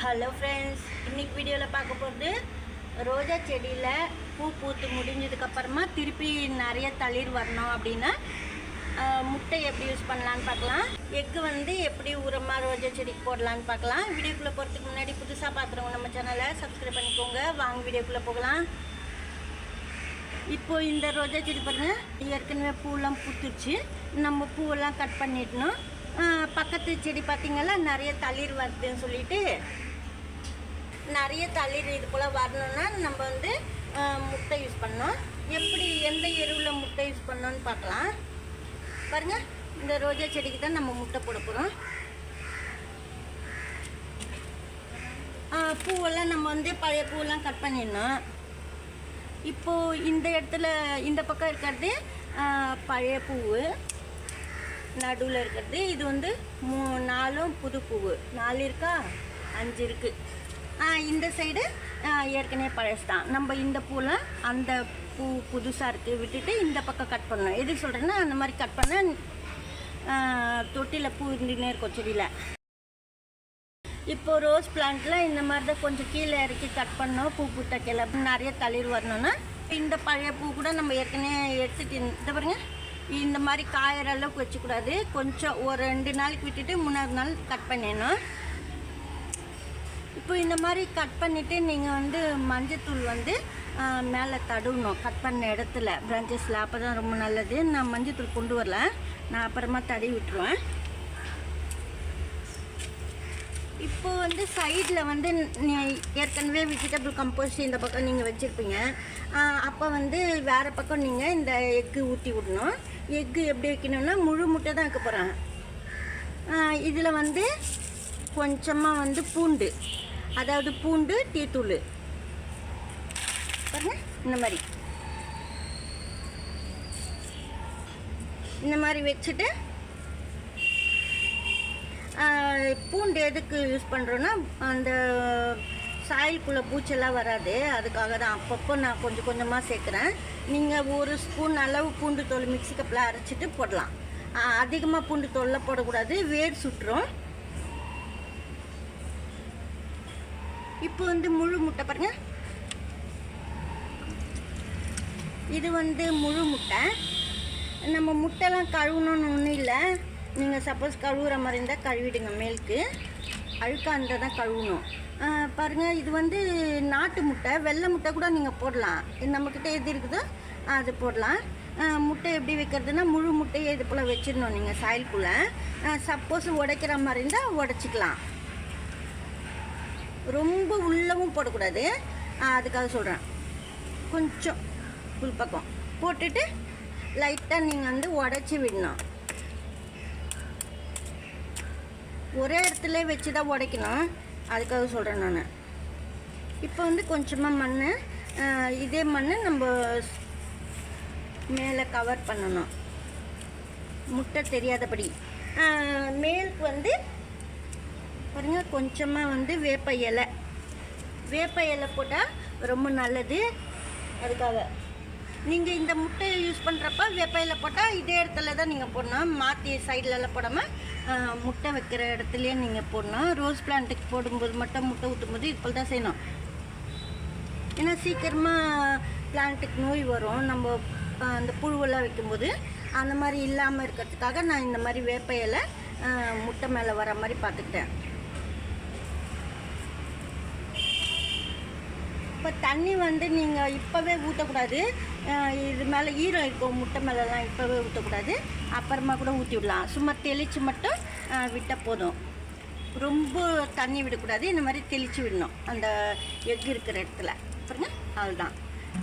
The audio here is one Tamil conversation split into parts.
ஹலோ ஃப்ரெண்ட்ஸ் இன்னைக்கு வீடியோவில் பார்க்க போகிறது ரோஜா செடியில் பூ பூத்து முடிஞ்சதுக்கப்புறமா திருப்பி நிறைய தளிர் வரணும் அப்படின்னா முட்டை எப்படி யூஸ் பண்ணலான்னு பார்க்கலாம். எக்கு வந்து எப்படி உரமாக ரோஜா செடிக்கு போடலான்னு பார்க்கலாம். வீடியோக்குள்ளே போகிறதுக்கு முன்னாடி புதுசாக பார்க்குறவங்க நம்ம சேனலை சப்ஸ்கிரைப் பண்ணிக்கோங்க. வாங்க வீடியோக்குள்ளே போகலாம். இப்போ இந்த ரோஜா செடி பாருங்கள் ஏற்கனவே பூவெல்லாம் பூத்துருச்சு. நம்ம பூவெல்லாம் கட் பண்ணிடணும். பக்கத்து செடி பார்த்திங்கன்னா நிறைய தளிர் வருதுன்னு சொல்லிட்டு நிறைய தளிர் இது போல் வரணும்னா நம்ம வந்து முட்டை யூஸ் பண்ணோம் எப்படி எந்த எருவில் முட்டை யூஸ் பண்ணோன்னு பார்க்கலாம். பாருங்கள் இந்த ரோஜா செடிக்கு தான் நம்ம முட்டை போட போகிறோம் பூவெல்லாம் நம்ம வந்து பழைய பூவெல்லாம் கட் பண்ணிடணும். இப்போது இந்த இடத்துல இந்த பக்கம் இருக்கிறது பழைய பூவு. நடுவில் இருக்கிறது. இது வந்து மூ நாலும் புது பூவு நாலு இருக்கா? அஞ்சு இருக்குது இந்த சைடு ஏற்கனவே பழசு தான் நம்ம இந்த பூவில் அந்த பூ புதுசாக இருக்குது விட்டுட்டு இந்த பக்கம் கட் பண்ணணும். எதுக்கு சொல்கிறேன்னா அந்த மாதிரி கட் பண்ண தொட்டியில் பூ இருந்துன்னே இருக்கும் செடியில். இப்போ ரோஸ் பிளான்ட்ல இந்த மாதிரி தான் கொஞ்சம் கீழே இறக்கி கட் பண்ணோம் பூ பூட்ட கீழே நிறைய தளிர் வரணும்னா இந்த பழைய பூ கூட நம்ம ஏற்கனவே எடுத்துகிட்டு இந்த பாருங்கள் இந்த மாதிரி காயிற அளவுக்கு வச்சுக்கூடாது. கொஞ்சம் ஒரு ரெண்டு நாளைக்கு விட்டுட்டு மூணாவது நாள் கட் பண்ணிடணும் இப்போ இந்த மாதிரி கட் பண்ணிவிட்டு நீங்கள் வந்து மஞ்சத்தூள் வந்து மேலே தடவணும். கட் பண்ண இடத்துல பிரான்ச்சஸில் அப்போ தான் ரொம்ப நல்லது. நான் மஞ்சத்தூள் கொண்டு வரல. நான் அப்புறமா தடவி விட்டுருவேன். இப்போ வந்து சைடில் வந்து ஏற்கனவே வெஜிடபிள் கம்போஸ்ட் இந்த பக்கம் நீங்கள் வச்சுருப்பீங்க. அப்போ வந்து வேறு பக்கம் நீங்கள் இந்த எக்கு ஊற்றி விடணும். எக்கு எப்படி வைக்கணும்னா முழு முட்டை தான் வைக்க போகிறேன் இதில் வந்து கொஞ்சமாக வந்து பூண்டு. அதாவது பூண்டு டீத்தூள் பாருங்க இந்த மாதிரி. இந்த மாதிரி வச்சுட்டு பூண்டு எதுக்கு யூஸ் பண்ணுறோன்னா அந்த சாயலுக்குள்ளே பூச்செல்லாம் வராது. அதுக்காக தான். அப்பப்போ நான் கொஞ்சம் கொஞ்சமாக சேர்க்குறேன். நீங்கள் ஒரு ஸ்பூன் அளவு பூண்டு தோல் மிக்சி கப்பில் அரைச்சிட்டு போடலாம். அதிகமாக பூண்டு தோலில் போடக்கூடாது. வேர் சுட்டுரும். இப்போ வந்து முழு முட்டை பாருங்க. இது வந்து முழு முட்டை. நம்ம முட்டைலாம் கழுவணும்னு ஒன்றும் இல்லை. நீங்கள் சப்போஸ் கழுவுற மாதிரி இருந்தால் கழுவிடுங்க மேலுக்கு. அழுக்காக இருந்தால் தான் கழுவணும். பாருங்கள் இது வந்து நாட்டு முட்டை. வெள்ளை முட்டை கூட நீங்கள் போடலாம். இது நம்மக்கிட்ட எது இருக்குதோ அது போடலாம். முட்டை எப்படி வைக்கிறதுனா முழு முட்டையை இது போல் வச்சிடணும் நீங்கள் சாயலுக்குள்ளே சப்போஸ் உடைக்கிற மாதிரி இருந்தால் உடச்சிக்கலாம். ரொம்ப உள்ளவும் போடக்கூடாது. அதுக்காக சொல்கிறேன் கொஞ்சம் உள்பக்கம் போட்டுட்டு லைட்டாக நீங்கள் வந்து உடச்சி விடணும். ஒரே இடத்துல வச்சு தான் உடைக்கணும் அதுக்காக சொல்கிறேன் நான். இப்போ வந்து கொஞ்சமாக மண் இதே மண் நம்ம மேலே கவர் பண்ணணும். முட்டை தெரியாதபடி. மேலுக்கு வந்து பாருங்க கொஞ்சமாக வந்து வேப்ப இலை. வேப்ப இலை போட்டால் ரொம்ப நல்லது. அதுக்காக. நீங்கள் இந்த முட்டையை யூஸ் பண்ணுறப்ப வெப்பையில் போட்டால் இதே இடத்துல தான் நீங்கள் போடணும். மாற்றி சைட்லலாம் போடாமல் முட்டை வைக்கிற இடத்துலையே நீங்கள் போடணும். ரோஸ் பிளான்ட்டுக்கு போடும்போது மட்டும் முட்டை ஊட்டும்போது இது போல் தான் செய்யணும். ஏன்னா சீக்கிரமாக பிளான்ட்டுக்கு நோய் வரும். நம்ம அந்த புழுவெல்லாம் வைக்கும்போது அந்த மாதிரி இல்லாமல் இருக்கிறதுக்காக நான் இந்த மாதிரி வேப்பையில் முட்டை மேலே வர மாதிரி பார்த்துக்கிட்டேன். இப்போ தண்ணி வந்து நீங்கள் இப்போவே ஊற்றக்கூடாது இது மேலே ஈரம் இருக்கும் முட்டை மேலெலாம் இப்போவே ஊற்றக்கூடாது அப்புறமா கூட ஊற்றி விடலாம் சும்மா தெளித்து மட்டும் விட்டால் போதும். ரொம்ப தண்ணி விடக்கூடாது. இந்த மாதிரி தெளித்து விடணும். அந்த எக் இருக்கிற இடத்துல. பாருங்க அதுதான்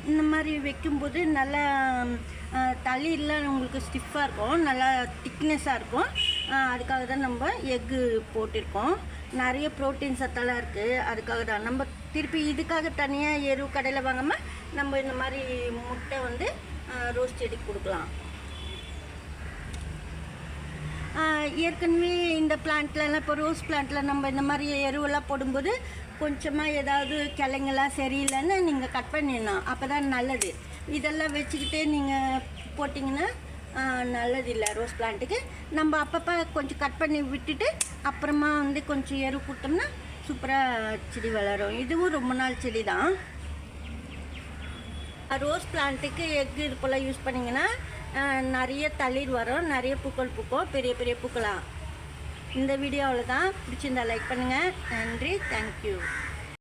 இந்த மாதிரி வைக்கும்போது நல்லா அஹ், உங்களுக்கு ஸ்டிஃபாக இருக்கும். நல்லா திக்னஸாக இருக்கும். அதுக்காக தான் நம்ம எக்கு போட்டிருக்கோம். நிறைய ப்ரோட்டீன் சத்தெல்லாம் இருக்குது அதுக்காக தான். நம்ம திருப்பி இதுக்காக தனியாக எரு கடையில் வாங்காமல் நம்ம இந்த மாதிரி முட்டை வந்து ரோஸ் செடிக்கு கொடுக்கலாம். ஏற்கனவே இந்த பிளான்ட்லலாம் இப்போ ரோஸ் பிளான்ட்டில் நம்ம இந்த மாதிரி எருவெல்லாம் போடும்போது கொஞ்சமாக ஏதாவது கிளைங்கெல்லாம் சரியில்லைன்னு நீங்கள் கட் பண்ணிடணும். அப்போ தான் நல்லது. இதெல்லாம் வச்சுக்கிட்டே நீங்கள் போட்டிங்கன்னா நல்லதில்லை ரோஸ் பிளான்ட்டுக்கு. நம்ம அப்பப்போ கொஞ்சம் கட் பண்ணி விட்டுட்டு அப்புறமா வந்து கொஞ்சம் எரு கொடுத்தோம்னா சூப்பராக செடி வளரும். இதுவும் ரொம்ப நாள் செடி தான் ரோஸ் பிளான்ட்டுக்கு எக் இது போல் யூஸ் பண்ணிங்கன்னா நிறைய தளிர் வரும் நிறைய பூக்கள் பூக்கும் பெரிய பெரிய பூக்களாக இந்த வீடியோவில் தான் பிடிச்சிருந்தா லைக் பண்ணுங்கள் நன்றி. தேங்க்யூ